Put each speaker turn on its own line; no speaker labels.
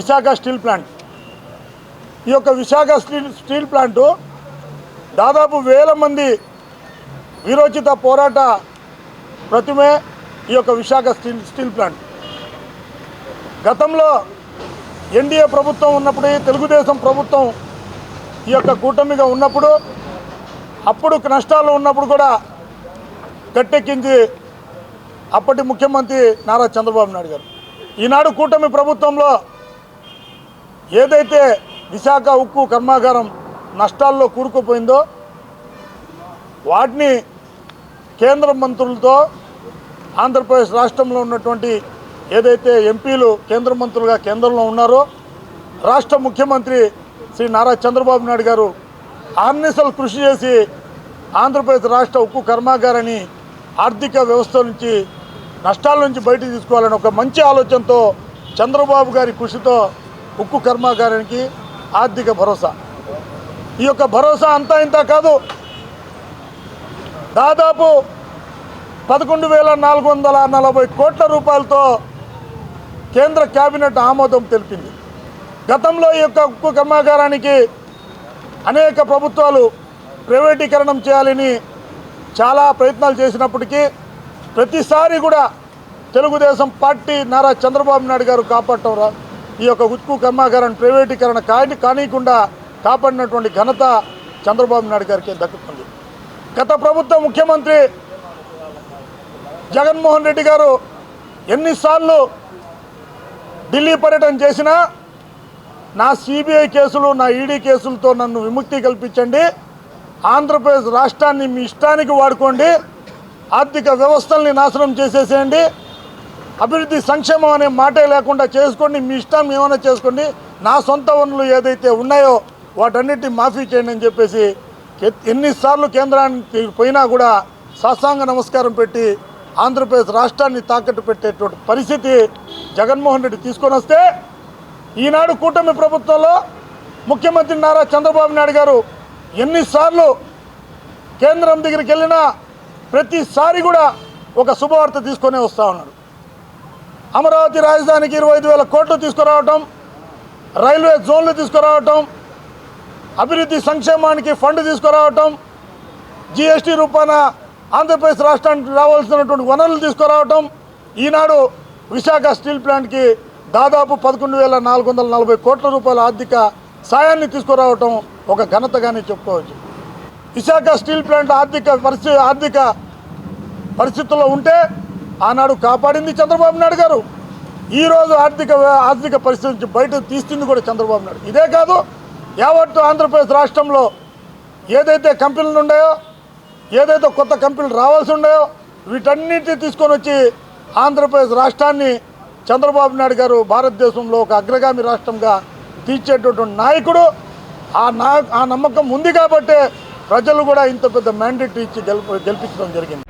Visakha steel plant. ఈ యొక్క Visakha steel steel plant దాదాపు వేల మంది వీరోచిత పోరాట ప్రతిమే ఈ యొక్క విశాఖ స్టీల్ స్టీల్ ప్లాంట్. గతంలో ఎన్డీఏ ప్రభుత్వం ఉన్నప్పుడు తెలుగుదేశం ప్రభుత్వం ఈ యొక్క కూటమిగా ఉన్నప్పుడు అప్పుడు నష్టాలు ఉన్నప్పుడు కూడా గట్టెక్కించి అప్పటి ముఖ్యమంత్రి నారా చంద్రబాబు నాయుడు గారు. ఈనాడు కూటమి ప్రభుత్వంలో ఏదైతే విశాఖ ఉక్కు కర్మాగారం నష్టాల్లో కూరుకుపోయిందో వాటిని కేంద్ర మంత్రులతో ఆంధ్రప్రదేశ్ రాష్ట్రంలో ఉన్నటువంటి ఏదైతే ఎంపీలు కేంద్ర మంత్రులుగా కేంద్రంలో ఉన్నారో రాష్ట్ర ముఖ్యమంత్రి శ్రీ నారా చంద్రబాబు నాయుడు గారు ఆర్నిసలు కృషి చేసి ఆంధ్రప్రదేశ్ రాష్ట్ర ఉక్కు కర్మాగారాన్ని ఆర్థిక వ్యవస్థ నుంచి నష్టాల నుంచి బయటకు తీసుకోవాలని ఒక మంచి ఆలోచనతో చంద్రబాబు గారి కృషితో ఉక్కు కర్మాగారానికి ఆర్థిక భరోసా. ఈ యొక్క భరోసా అంతా ఇంత కాదు. దాదాపు పదకొండు వేల నాలుగు వందల నలభై కోట్ల రూపాయలతో కేంద్ర కేబినెట్ ఆమోదం తెలిపింది. గతంలో ఈ యొక్క ఉక్కు కర్మాగారానికి అనేక ప్రభుత్వాలు ప్రైవేటీకరణం చేయాలని చాలా ప్రయత్నాలు చేసినప్పటికీ ప్రతిసారి కూడా తెలుగుదేశం పార్టీ నారా చంద్రబాబు నాయుడు గారు కాపాడటం రా ఈ యొక్క ఉక్కు కర్మాగారాన్ని ప్రైవేటీకరణ కాని కానీయకుండా కాపాడినటువంటి ఘనత చంద్రబాబు నాయుడు గారికి దక్కుతుంది. గత ప్రభుత్వ ముఖ్యమంత్రి జగన్మోహన్ రెడ్డి గారు ఎన్నిసార్లు ఢిల్లీ పర్యటన చేసినా నా సిబిఐ కేసులు నా ఈడీ కేసులతో నన్ను విముక్తి కల్పించండి. ఆంధ్రప్రదేశ్ రాష్ట్రాన్ని మీ ఇష్టానికి వాడుకోండి. ఆర్థిక వ్యవస్థల్ని నాశనం చేసేసేయండి. అభివృద్ధి సంక్షేమం అనే మాటే లేకుండా చేసుకోండి మీ ఇష్టం ఏమైనా చేసుకోండి నా సొంత వనరులు ఏదైతే ఉన్నాయో వాటన్నిటిని మాఫీ చేయండి అని చెప్పేసి ఎన్నిసార్లు కేంద్రానికి పోయినా కూడా సాష్టాంగ నమస్కారం పెట్టి ఆంధ్రప్రదేశ్ రాష్ట్రాన్ని తాకట్టు పెట్టేటువంటి పరిస్థితి జగన్మోహన్ రెడ్డి తీసుకొని వస్తే ఈనాడు కూటమి ప్రభుత్వంలో ముఖ్యమంత్రి నారా చంద్రబాబు నాయుడు గారు ఎన్నిసార్లు కేంద్రం దగ్గరికి వెళ్ళినా ప్రతిసారి కూడా ఒక శుభవార్త తీసుకొనే వస్తూ ఉన్నాడు అమరావతి రాజధానికి ఇరవై ఐదు వేల కోట్లు తీసుకురావటం రైల్వే జోన్లు తీసుకురావటం అభివృద్ధి సంక్షేమానికి ఫండ్ తీసుకురావటం జిఎస్టీ రూపాన ఆంధ్రప్రదేశ్ రాష్ట్రానికి రావాల్సినటువంటి వనరులు తీసుకురావటం ఈనాడు విశాఖ స్టీల్ ప్లాంట్కి దాదాపు పదకొండు వేల నాలుగు వందల నలభై కోట్ల రూపాయల ఆర్థిక సాయాన్ని తీసుకురావటం ఒక ఘనతగానే చెప్పుకోవచ్చు. విశాఖ స్టీల్ ప్లాంట్ ఆర్థిక పరిస్థితి ఆర్థిక పరిస్థితుల్లో ఉంటే ఆనాడు కాపాడింది చంద్రబాబు నాయుడు గారు. ఈరోజు ఆర్థిక ఆర్థిక పరిస్థితి నుంచి బయట తీస్తుంది కూడా చంద్రబాబు నాయుడు. ఇదే కాదు యావత్తు ఆంధ్రప్రదేశ్ రాష్ట్రంలో ఏదైతే కంపెనీలు ఉన్నాయో ఏదైతే కొత్త కంపెనీలు రావాల్సి ఉన్నాయో వీటన్నిటిని తీసుకొని వచ్చి ఆంధ్రప్రదేశ్ రాష్ట్రాన్ని చంద్రబాబు నాయుడు గారు భారతదేశంలో ఒక అగ్రగామి రాష్ట్రంగా తీర్చేటటువంటి నాయకుడు. ఆ నా ఆ నమ్మకం ఉంది కాబట్టే ప్రజలు కూడా ఇంత పెద్ద మ్యాండేట్ ఇచ్చి గెలుపు గెలిపించడం జరిగింది.